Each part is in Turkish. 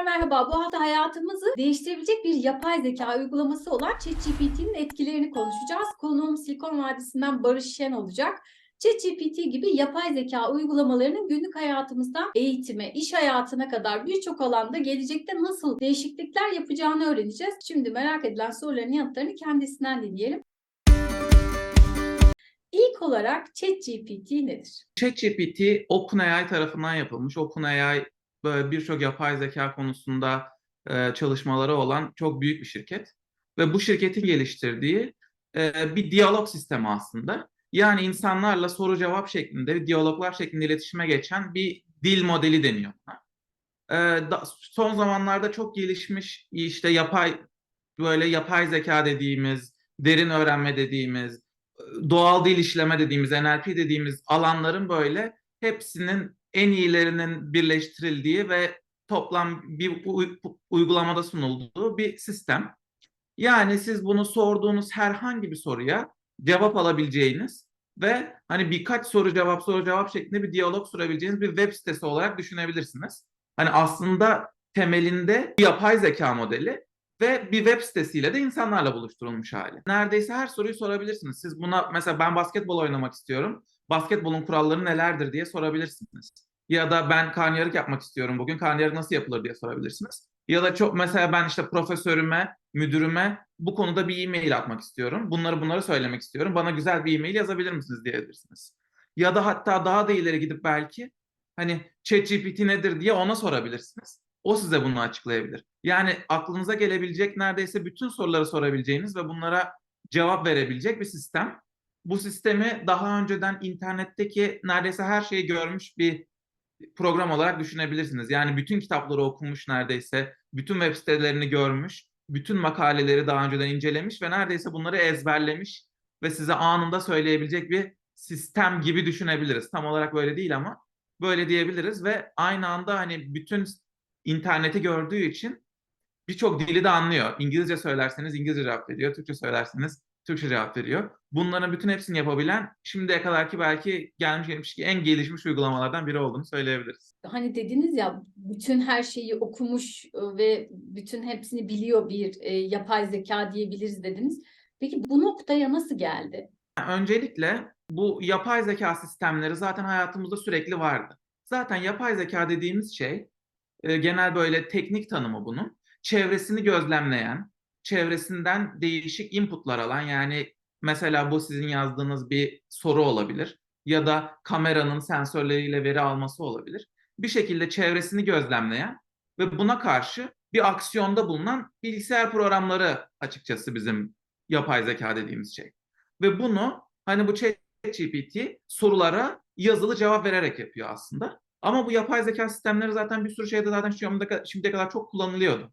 Tekrar merhaba. Bu hafta hayatımızı değiştirebilecek bir yapay zeka uygulaması olan ChatGPT'nin etkilerini konuşacağız. Konuğum Silikon Vadisi'nden Barış Şen olacak. ChatGPT gibi yapay zeka uygulamalarının günlük hayatımızdan eğitime, iş hayatına kadar birçok alanda gelecekte nasıl değişiklikler yapacağını öğreneceğiz. Şimdi merak edilen soruların yanıtlarını kendisinden dinleyelim. İlk olarak ChatGPT nedir? ChatGPT OpenAI tarafından yapılmış. OpenAI birçok yapay zeka konusunda e, çalışmaları olan çok büyük bir şirket. Ve bu şirketin geliştirdiği e, bir diyalog sistemi aslında. Yani insanlarla soru cevap şeklinde, diyaloglar şeklinde iletişime geçen bir dil modeli deniyor. E, da, son zamanlarda çok gelişmiş işte yapay böyle yapay zeka dediğimiz, derin öğrenme dediğimiz, doğal dil işleme dediğimiz, NLP dediğimiz alanların böyle hepsinin en iyilerinin birleştirildiği ve toplam bir uygulamada sunulduğu bir sistem. Yani siz bunu sorduğunuz herhangi bir soruya cevap alabileceğiniz ve hani birkaç soru cevap soru cevap şeklinde bir diyalog sürebileceğiniz bir web sitesi olarak düşünebilirsiniz. Hani aslında temelinde bir yapay zeka modeli ve bir web sitesiyle de insanlarla buluşturulmuş hali. Neredeyse her soruyu sorabilirsiniz. Siz buna mesela ben basketbol oynamak istiyorum. Basketbolun kuralları nelerdir diye sorabilirsiniz. Ya da ben karnıyarık yapmak istiyorum bugün. Karnıyarık nasıl yapılır diye sorabilirsiniz. Ya da çok mesela ben işte profesörüme, müdürüme bu konuda bir e-mail atmak istiyorum. Bunları bunları söylemek istiyorum. Bana güzel bir e-mail yazabilir misiniz diyebilirsiniz. Ya da hatta daha da ileri gidip belki hani ChatGPT nedir diye ona sorabilirsiniz. O size bunu açıklayabilir. Yani aklınıza gelebilecek neredeyse bütün soruları sorabileceğiniz ve bunlara cevap verebilecek bir sistem. Bu sistemi daha önceden internetteki neredeyse her şeyi görmüş bir program olarak düşünebilirsiniz. Yani bütün kitapları okumuş neredeyse, bütün web sitelerini görmüş, bütün makaleleri daha önceden incelemiş ve neredeyse bunları ezberlemiş ve size anında söyleyebilecek bir sistem gibi düşünebiliriz. Tam olarak böyle değil ama böyle diyebiliriz ve aynı anda hani bütün interneti gördüğü için birçok dili de anlıyor. İngilizce söylerseniz İngilizce cevap veriyor, Türkçe söylerseniz Türkçe cevap veriyor. Bunların bütün hepsini yapabilen şimdiye kadarki belki gelmiş gelmiş ki en gelişmiş uygulamalardan biri olduğunu söyleyebiliriz. Hani dediniz ya bütün her şeyi okumuş ve bütün hepsini biliyor bir e, yapay zeka diyebiliriz dediniz. Peki bu noktaya nasıl geldi? Öncelikle bu yapay zeka sistemleri zaten hayatımızda sürekli vardı. Zaten yapay zeka dediğimiz şey e, genel böyle teknik tanımı bunun. Çevresini gözlemleyen, çevresinden değişik inputlar alan yani mesela bu sizin yazdığınız bir soru olabilir ya da kameranın sensörleriyle veri alması olabilir. Bir şekilde çevresini gözlemleyen ve buna karşı bir aksiyonda bulunan bilgisayar programları açıkçası bizim yapay zeka dediğimiz şey. Ve bunu hani bu ChatGPT sorulara yazılı cevap vererek yapıyor aslında. Ama bu yapay zeka sistemleri zaten bir sürü şeyde zaten şu şimdiye kadar çok kullanılıyordu.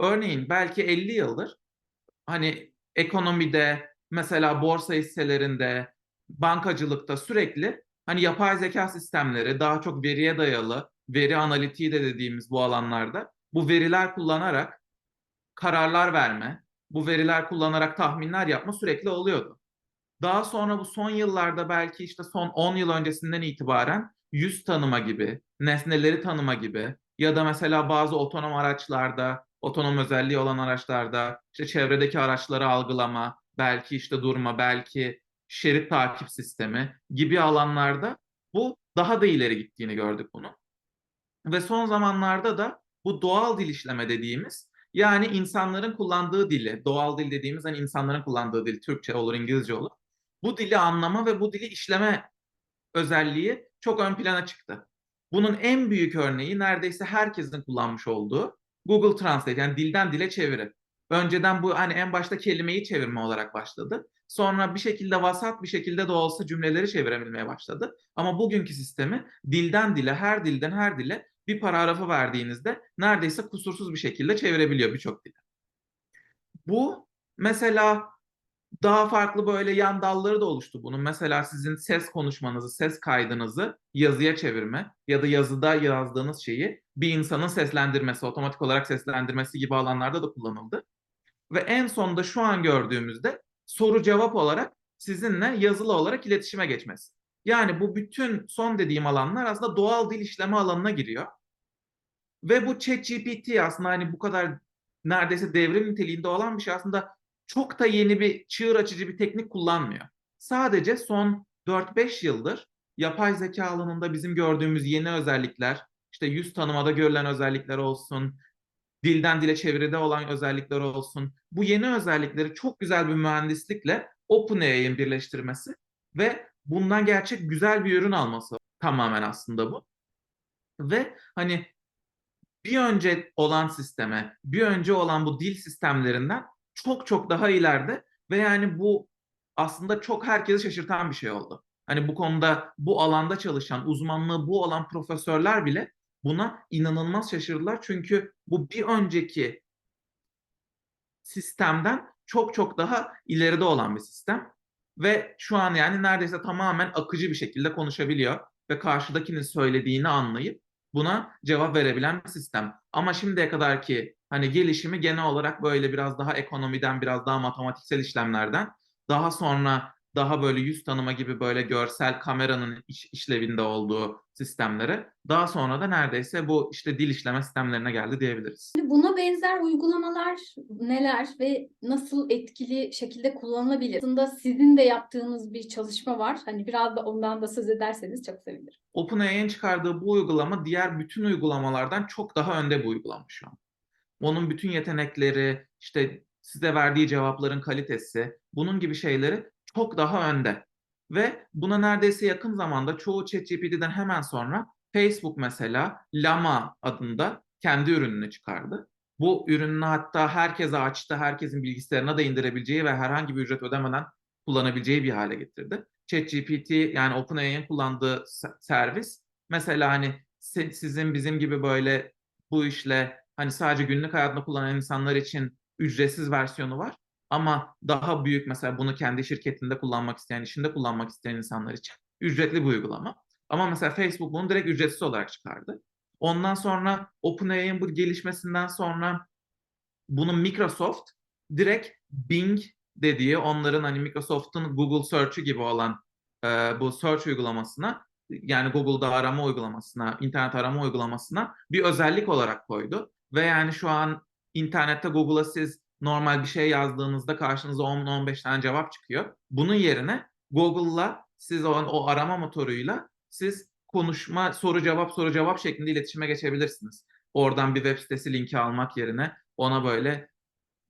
Örneğin belki 50 yıldır hani ekonomide, mesela borsa hisselerinde, bankacılıkta sürekli hani yapay zeka sistemleri daha çok veriye dayalı, veri analitiği de dediğimiz bu alanlarda bu veriler kullanarak kararlar verme, bu veriler kullanarak tahminler yapma sürekli oluyordu. Daha sonra bu son yıllarda belki işte son 10 yıl öncesinden itibaren yüz tanıma gibi, nesneleri tanıma gibi ya da mesela bazı otonom araçlarda, otonom özelliği olan araçlarda işte çevredeki araçları algılama, belki işte durma, belki şerit takip sistemi gibi alanlarda bu daha da ileri gittiğini gördük bunu. Ve son zamanlarda da bu doğal dil işleme dediğimiz yani insanların kullandığı dili, doğal dil dediğimiz hani insanların kullandığı dil, Türkçe olur, İngilizce olur. Bu dili anlama ve bu dili işleme özelliği çok ön plana çıktı. Bunun en büyük örneği neredeyse herkesin kullanmış olduğu Google Translate yani dilden dile çeviri. Önceden bu hani en başta kelimeyi çevirme olarak başladı. Sonra bir şekilde vasat bir şekilde de olsa cümleleri çevirebilmeye başladı. Ama bugünkü sistemi dilden dile, her dilden her dile bir paragrafı verdiğinizde neredeyse kusursuz bir şekilde çevirebiliyor birçok dile. Bu mesela daha farklı böyle yan dalları da oluştu bunun. Mesela sizin ses konuşmanızı, ses kaydınızı yazıya çevirme ya da yazıda yazdığınız şeyi bir insanın seslendirmesi, otomatik olarak seslendirmesi gibi alanlarda da kullanıldı. Ve en sonunda şu an gördüğümüzde soru cevap olarak sizinle yazılı olarak iletişime geçmesi. Yani bu bütün son dediğim alanlar aslında doğal dil işleme alanına giriyor. Ve bu ChatGPT aslında hani bu kadar neredeyse devrim niteliğinde olan bir şey aslında çok da yeni bir çığır açıcı bir teknik kullanmıyor. Sadece son 4-5 yıldır yapay zeka alanında bizim gördüğümüz yeni özellikler, işte yüz tanımada görülen özellikler olsun, dilden dile çeviride olan özellikler olsun. Bu yeni özellikleri çok güzel bir mühendislikle OpenAI'nin birleştirmesi ve bundan gerçek güzel bir ürün alması tamamen aslında bu. Ve hani bir önce olan sisteme, bir önce olan bu dil sistemlerinden çok çok daha ileride ve yani bu aslında çok herkesi şaşırtan bir şey oldu. Hani bu konuda bu alanda çalışan, uzmanlığı bu olan profesörler bile buna inanılmaz şaşırdılar. Çünkü bu bir önceki sistemden çok çok daha ileride olan bir sistem. Ve şu an yani neredeyse tamamen akıcı bir şekilde konuşabiliyor ve karşıdakinin söylediğini anlayıp buna cevap verebilen bir sistem. Ama şimdiye kadar ki hani gelişimi genel olarak böyle biraz daha ekonomiden, biraz daha matematiksel işlemlerden, daha sonra daha böyle yüz tanıma gibi böyle görsel kameranın iş, işlevinde olduğu sistemlere, daha sonra da neredeyse bu işte dil işleme sistemlerine geldi diyebiliriz. Buna benzer uygulamalar neler ve nasıl etkili şekilde kullanılabilir? Aslında sizin de yaptığınız bir çalışma var. Hani biraz da ondan da söz ederseniz çok sevinirim. OpenAI'nin çıkardığı bu uygulama diğer bütün uygulamalardan çok daha önde bir uygulama şu an. Onun bütün yetenekleri, işte size verdiği cevapların kalitesi, bunun gibi şeyleri çok daha önde. Ve buna neredeyse yakın zamanda çoğu ChatGPT'den hemen sonra Facebook mesela Llama adında kendi ürününü çıkardı. Bu ürününü hatta herkese açtı, herkesin bilgisayarına da indirebileceği ve herhangi bir ücret ödemeden kullanabileceği bir hale getirdi. ChatGPT yani OpenAI'nin kullandığı servis mesela hani sizin bizim gibi böyle bu işle hani sadece günlük hayatında kullanan insanlar için ücretsiz versiyonu var. Ama daha büyük mesela bunu kendi şirketinde kullanmak isteyen, işinde kullanmak isteyen insanlar için ücretli bir uygulama. Ama mesela Facebook bunu direkt ücretsiz olarak çıkardı. Ondan sonra OpenAI'nin bu gelişmesinden sonra bunu Microsoft direkt Bing dediği onların hani Microsoft'un Google Search'ü gibi olan e, bu search uygulamasına yani Google'da arama uygulamasına, internet arama uygulamasına bir özellik olarak koydu. Ve yani şu an internette Google'a siz normal bir şey yazdığınızda karşınıza 10-15 tane cevap çıkıyor. Bunun yerine Google'la siz o, o arama motoruyla siz konuşma, soru cevap, soru cevap şeklinde iletişime geçebilirsiniz. Oradan bir web sitesi linki almak yerine ona böyle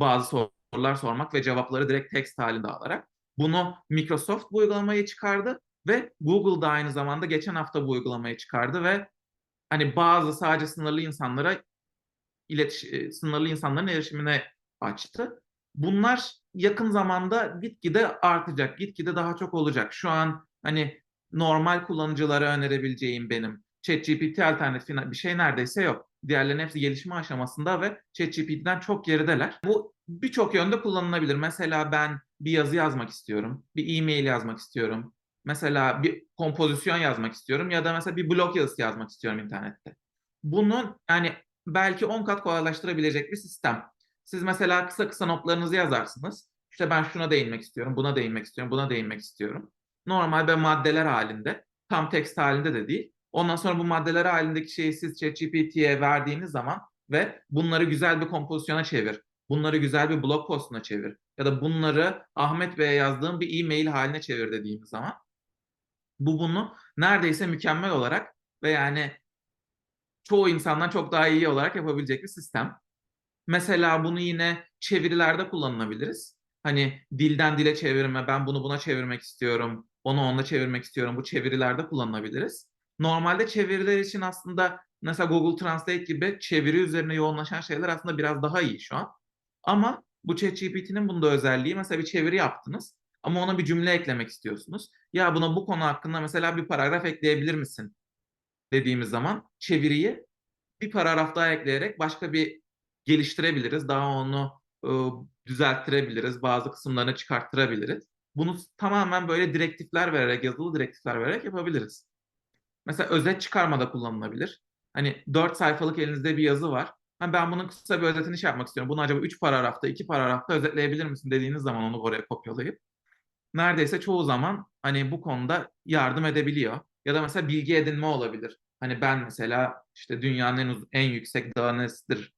bazı sorular sormak ve cevapları direkt text halinde alarak. Bunu Microsoft bu uygulamayı çıkardı ve Google da aynı zamanda geçen hafta bu uygulamayı çıkardı ve hani bazı sadece sınırlı insanlara iletiş sınırlı insanların erişimine açtı. Bunlar yakın zamanda gitgide artacak, gitgide daha çok olacak. Şu an hani normal kullanıcılara önerebileceğim benim ChatGPT alternatif bir şey neredeyse yok. Diğerlerinin hepsi gelişme aşamasında ve ChatGPT'den çok gerideler. Bu birçok yönde kullanılabilir. Mesela ben bir yazı yazmak istiyorum, bir e-mail yazmak istiyorum. Mesela bir kompozisyon yazmak istiyorum ya da mesela bir blog yazısı yazmak istiyorum internette. Bunun yani belki 10 kat kolaylaştırabilecek bir sistem. Siz mesela kısa kısa notlarınızı yazarsınız. İşte ben şuna değinmek istiyorum, buna değinmek istiyorum, buna değinmek istiyorum. Normal ve maddeler halinde, tam tekst halinde de değil. Ondan sonra bu maddeler halindeki şeyi siz ChatGPT'ye verdiğiniz zaman ve bunları güzel bir kompozisyona çevir. Bunları güzel bir blog postuna çevir. Ya da bunları Ahmet Bey'e yazdığım bir e-mail haline çevir dediğimiz zaman bu bunu neredeyse mükemmel olarak ve yani çoğu insandan çok daha iyi olarak yapabilecek bir sistem. Mesela bunu yine çevirilerde kullanılabiliriz. Hani dilden dile çevirme, ben bunu buna çevirmek istiyorum, onu onunla çevirmek istiyorum. Bu çevirilerde kullanılabiliriz. Normalde çeviriler için aslında mesela Google Translate gibi çeviri üzerine yoğunlaşan şeyler aslında biraz daha iyi şu an. Ama bu ChatGPT'nin bunda özelliği mesela bir çeviri yaptınız ama ona bir cümle eklemek istiyorsunuz. Ya buna bu konu hakkında mesela bir paragraf ekleyebilir misin dediğimiz zaman çeviriyi bir paragraf daha ekleyerek başka bir geliştirebiliriz. Daha onu e, düzelttirebiliriz. Bazı kısımlarını çıkarttırabiliriz. Bunu tamamen böyle direktifler vererek, yazılı direktifler vererek yapabiliriz. Mesela özet çıkarmada kullanılabilir. Hani 4 sayfalık elinizde bir yazı var. Ha, ben bunun kısa bir özetini şey yapmak istiyorum. Bunu acaba 3 paragrafta, 2 paragrafta özetleyebilir misin dediğiniz zaman onu oraya kopyalayıp neredeyse çoğu zaman hani bu konuda yardım edebiliyor. Ya da mesela bilgi edinme olabilir. Hani ben mesela işte dünyanın en, uz- en yüksek dağı nesidir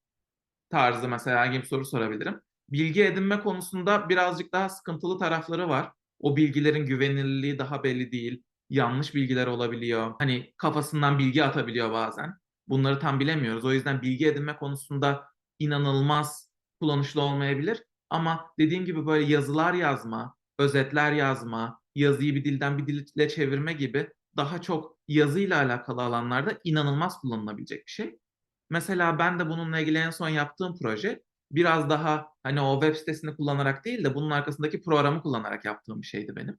tarzı mesela herhangi bir soru sorabilirim. Bilgi edinme konusunda birazcık daha sıkıntılı tarafları var. O bilgilerin güvenilirliği daha belli değil. Yanlış bilgiler olabiliyor. Hani kafasından bilgi atabiliyor bazen. Bunları tam bilemiyoruz. O yüzden bilgi edinme konusunda inanılmaz kullanışlı olmayabilir. Ama dediğim gibi böyle yazılar yazma, özetler yazma, yazıyı bir dilden bir dile çevirme gibi daha çok yazıyla alakalı alanlarda inanılmaz kullanılabilecek bir şey. Mesela ben de bununla ilgili en son yaptığım proje biraz daha hani o web sitesini kullanarak değil de bunun arkasındaki programı kullanarak yaptığım bir şeydi benim.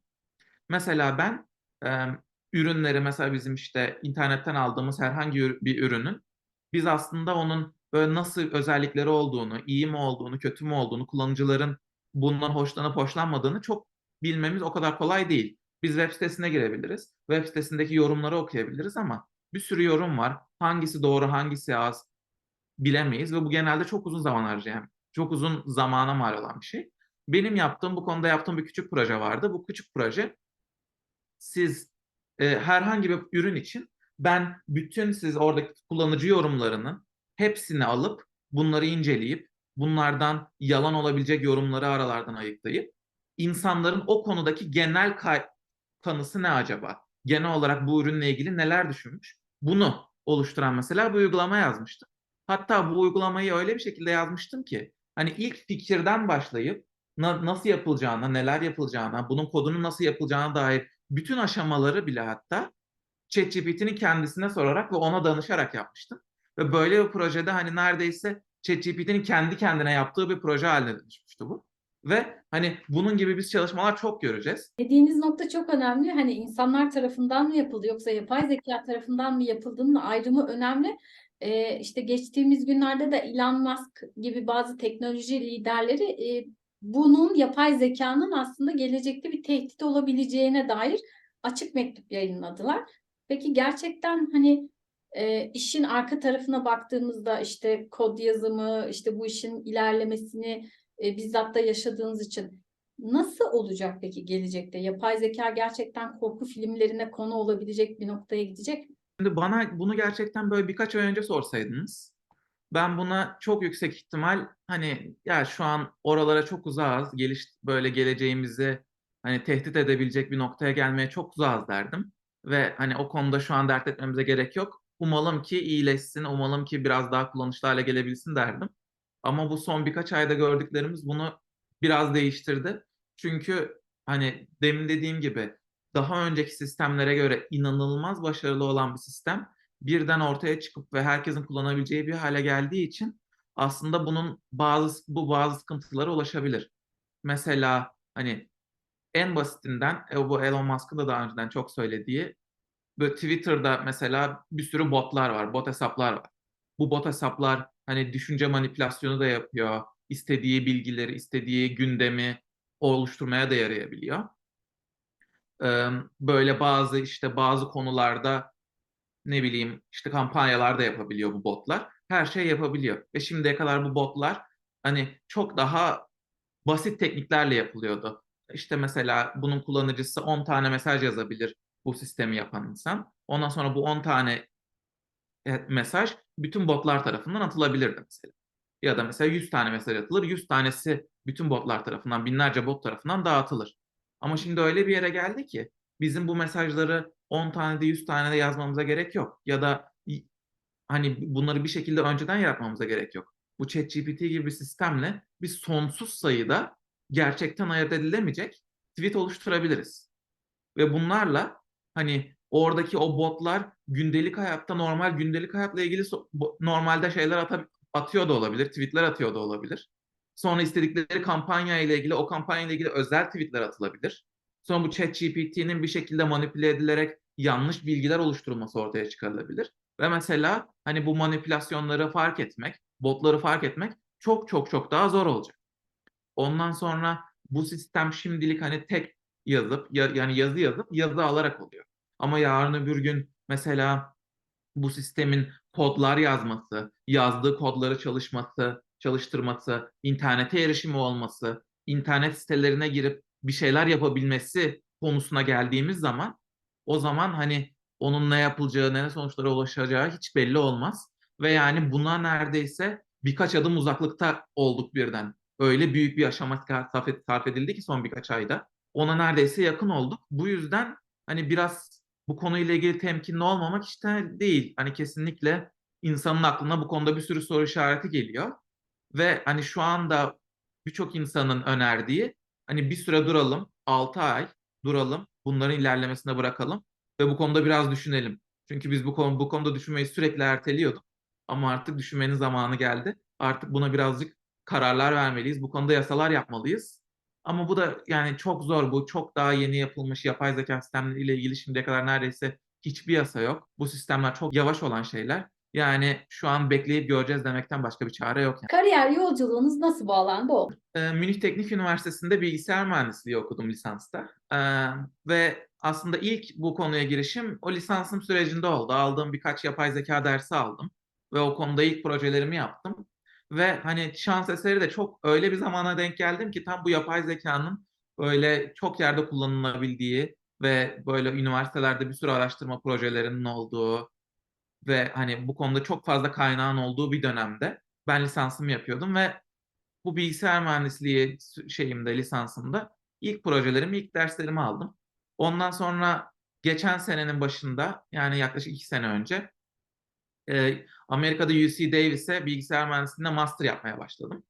Mesela ben e, ürünleri mesela bizim işte internetten aldığımız herhangi bir ürünün biz aslında onun böyle nasıl özellikleri olduğunu, iyi mi olduğunu, kötü mü olduğunu, kullanıcıların bundan hoşlanıp hoşlanmadığını çok bilmemiz o kadar kolay değil. Biz web sitesine girebiliriz. Web sitesindeki yorumları okuyabiliriz ama bir sürü yorum var. Hangisi doğru, hangisi az bilemeyiz ve bu genelde çok uzun zaman harcayan, çok uzun zamana mal olan bir şey. Benim yaptığım, bu konuda yaptığım bir küçük proje vardı. Bu küçük proje siz e, herhangi bir ürün için ben bütün siz oradaki kullanıcı yorumlarının hepsini alıp bunları inceleyip bunlardan yalan olabilecek yorumları aralardan ayıklayıp insanların o konudaki genel kanısı ne acaba? Genel olarak bu ürünle ilgili neler düşünmüş? Bunu oluşturan mesela bir uygulama yazmıştım. Hatta bu uygulamayı öyle bir şekilde yazmıştım ki hani ilk fikirden başlayıp na- nasıl yapılacağına, neler yapılacağına, bunun kodunun nasıl yapılacağına dair bütün aşamaları bile hatta ChatGPT'nin kendisine sorarak ve ona danışarak yapmıştım. Ve böyle bir projede hani neredeyse ChatGPT'nin kendi kendine yaptığı bir proje haline dönüşmüştü bu. Ve hani bunun gibi biz çalışmalar çok göreceğiz. Dediğiniz nokta çok önemli. Hani insanlar tarafından mı yapıldı yoksa yapay zeka tarafından mı yapıldığının ayrımı önemli. Ee, işte geçtiğimiz günlerde de Elon Musk gibi bazı teknoloji liderleri e, bunun yapay zekanın aslında gelecekte bir tehdit olabileceğine dair açık mektup yayınladılar. Peki gerçekten hani e, işin arka tarafına baktığımızda işte kod yazımı, işte bu işin ilerlemesini e, bizzat da yaşadığınız için Nasıl olacak peki gelecekte? Yapay zeka gerçekten korku filmlerine konu olabilecek bir noktaya gidecek mi? Şimdi bana bunu gerçekten böyle birkaç ay önce sorsaydınız ben buna çok yüksek ihtimal hani ya şu an oralara çok uzağız. Geliş böyle geleceğimizi hani tehdit edebilecek bir noktaya gelmeye çok uzağız derdim. Ve hani o konuda şu an dert etmemize gerek yok. Umalım ki iyileşsin, umalım ki biraz daha kullanışlı hale gelebilsin derdim. Ama bu son birkaç ayda gördüklerimiz bunu biraz değiştirdi. Çünkü hani demin dediğim gibi daha önceki sistemlere göre inanılmaz başarılı olan bir sistem birden ortaya çıkıp ve herkesin kullanabileceği bir hale geldiği için aslında bunun bazı bu bazı sıkıntılara ulaşabilir. Mesela hani en basitinden e, bu Elon Musk'ın da daha önceden çok söylediği böyle Twitter'da mesela bir sürü botlar var, bot hesaplar var. Bu bot hesaplar hani düşünce manipülasyonu da yapıyor. istediği bilgileri, istediği gündemi oluşturmaya da yarayabiliyor. Böyle bazı işte bazı konularda ne bileyim işte kampanyalar da yapabiliyor bu botlar. Her şey yapabiliyor. Ve şimdiye kadar bu botlar hani çok daha basit tekniklerle yapılıyordu. İşte mesela bunun kullanıcısı 10 tane mesaj yazabilir bu sistemi yapan insan. Ondan sonra bu 10 tane mesaj bütün botlar tarafından atılabilirdi mesela. Ya da mesela 100 tane mesaj atılır, 100 tanesi bütün botlar tarafından, binlerce bot tarafından dağıtılır. Ama şimdi öyle bir yere geldi ki bizim bu mesajları 10 tane de 100 tane de yazmamıza gerek yok. Ya da hani bunları bir şekilde önceden yaratmamıza gerek yok. Bu ChatGPT gibi bir sistemle biz sonsuz sayıda gerçekten ayırt edilemeyecek tweet oluşturabiliriz. Ve bunlarla hani oradaki o botlar gündelik hayatta normal gündelik hayatla ilgili so- normalde şeyler ata- atıyor da olabilir, tweetler atıyor da olabilir. Sonra istedikleri kampanya ile ilgili o kampanya ile ilgili özel tweetler atılabilir. Sonra bu ChatGPT'nin bir şekilde manipüle edilerek yanlış bilgiler oluşturulması ortaya çıkarılabilir. Ve mesela hani bu manipülasyonları fark etmek, botları fark etmek çok çok çok daha zor olacak. Ondan sonra bu sistem şimdilik hani tek yazıp ya, yani yazı yazıp yazı alarak oluyor. Ama yarın öbür gün mesela bu sistemin kodlar yazması, yazdığı kodları çalışması, çalıştırması, internete erişimi olması, internet sitelerine girip bir şeyler yapabilmesi konusuna geldiğimiz zaman o zaman hani onun ne yapılacağı, ne sonuçlara ulaşacağı hiç belli olmaz. Ve yani buna neredeyse birkaç adım uzaklıkta olduk birden. Öyle büyük bir aşama sarf ed- sarf edildi ki son birkaç ayda. Ona neredeyse yakın olduk. Bu yüzden hani biraz bu konuyla ilgili temkinli olmamak işte değil. Hani kesinlikle insanın aklına bu konuda bir sürü soru işareti geliyor. Ve hani şu anda birçok insanın önerdiği hani bir süre duralım, 6 ay duralım, bunların ilerlemesine bırakalım ve bu konuda biraz düşünelim. Çünkü biz bu konu bu konuda düşünmeyi sürekli erteliyorduk. Ama artık düşünmenin zamanı geldi. Artık buna birazcık kararlar vermeliyiz. Bu konuda yasalar yapmalıyız. Ama bu da yani çok zor. Bu çok daha yeni yapılmış yapay zeka sistemleriyle ilgili şimdiye kadar neredeyse hiçbir yasa yok. Bu sistemler çok yavaş olan şeyler. Yani şu an bekleyip göreceğiz demekten başka bir çare yok. Yani. Kariyer yolculuğunuz nasıl bu alanda oldu? Ee, Münih Teknik Üniversitesi'nde bilgisayar mühendisliği okudum lisansta. Ee, ve aslında ilk bu konuya girişim o lisansım sürecinde oldu. Aldığım birkaç yapay zeka dersi aldım. Ve o konuda ilk projelerimi yaptım. Ve hani şans eseri de çok öyle bir zamana denk geldim ki tam bu yapay zekanın böyle çok yerde kullanılabildiği ve böyle üniversitelerde bir sürü araştırma projelerinin olduğu ve hani bu konuda çok fazla kaynağın olduğu bir dönemde ben lisansımı yapıyordum ve bu bilgisayar mühendisliği şeyimde, lisansımda ilk projelerimi, ilk derslerimi aldım. Ondan sonra geçen senenin başında yani yaklaşık iki sene önce e, Amerika'da UC Davis'e bilgisayar mühendisliğinde master yapmaya başladım.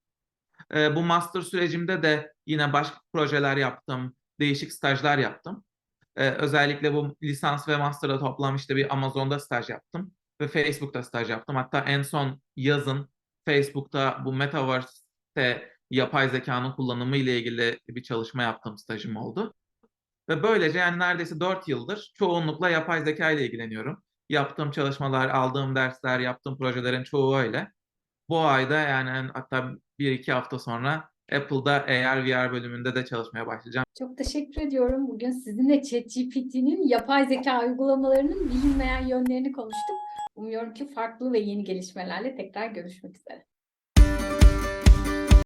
E, bu master sürecimde de yine başka projeler yaptım, değişik stajlar yaptım. E, özellikle bu lisans ve master'da toplam işte bir Amazon'da staj yaptım ve Facebook'ta staj yaptım. Hatta en son yazın Facebook'ta bu Metaverse'te yapay zekanın kullanımı ile ilgili bir çalışma yaptığım stajım oldu. Ve böylece yani neredeyse 4 yıldır çoğunlukla yapay zeka ile ilgileniyorum. Yaptığım çalışmalar, aldığım dersler, yaptığım projelerin çoğu öyle. Bu ayda yani hatta 1-2 hafta sonra Apple'da AR VR bölümünde de çalışmaya başlayacağım. Çok teşekkür ediyorum. Bugün sizinle ChatGPT'nin yapay zeka uygulamalarının bilinmeyen yönlerini konuştuk. Umuyorum ki farklı ve yeni gelişmelerle tekrar görüşmek üzere.